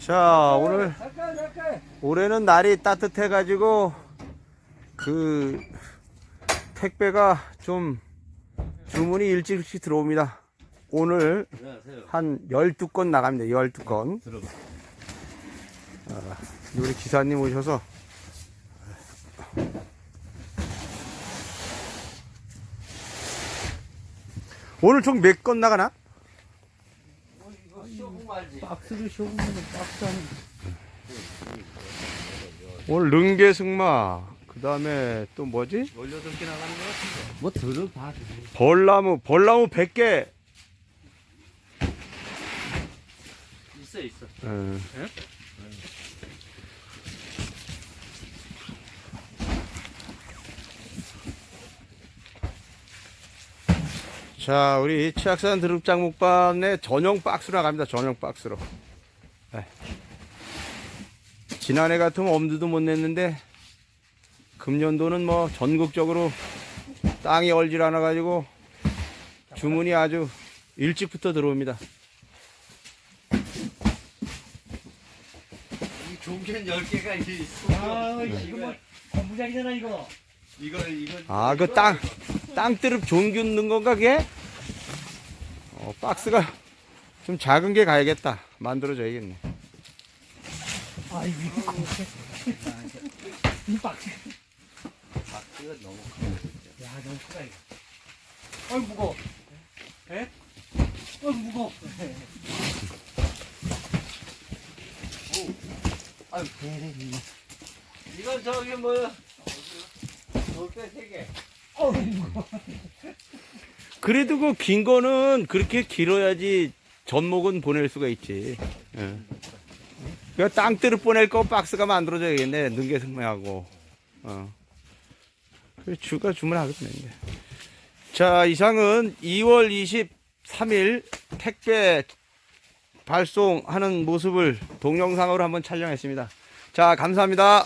자 오늘 올해는 날이 따뜻해 가지고 그 택배가 좀 주문이 일찍 일찍 들어옵니다. 오늘 한 12건 나갑니다. 12건. 아, 우리 기사님 오셔서 오늘 총 몇 건 나가나? 박스를 쇼부면 박스 한 오늘 능계 승마 그 다음에 또 뭐지? 18개 나가는 거 같은데. 뭐 들어 봐. 벌나무 벌나무 100개 있어, 있어. 어. 자 우리 치악산 드릅장 목반의 전용 박스로 나갑니다 전용 박스로 네. 지난해 같으면 엄두도 못 냈는데 금년도는 뭐 전국적으로 땅이 얼질 않아 가지고 주문이 아주 일찍부터 들어옵니다 이 종견 10개가 이제 있어. 아, 이거 뭐 건부장이잖아 이거. 이거, 이거. 아, 그 땅, 땅뜨릅 종균 넣은 건가, 그게? 어, 박스가 좀 작은 게 가야겠다. 만들어줘야겠네. 아이고 이거. 이 박스. 박스가 너무 야 너무 크다 이거. 어이 무거. 에? 어이 무거. 아유 배래 이거. 이건 저기 뭐야. 돌배 3개. 어이 무거. 그래도 그 긴 거는 그렇게 길어야지 전목은 보낼 수가 있지. 예. 그 땅뜨릅 보낼 거 박스가 만들어줘야겠네. 능계승매하고. 어. 그 주가. 이제. 자, 이상은 2월 23일 택배 발송하는 모습을 동영상으로 한번 촬영했습니다. 자, 감사합니다.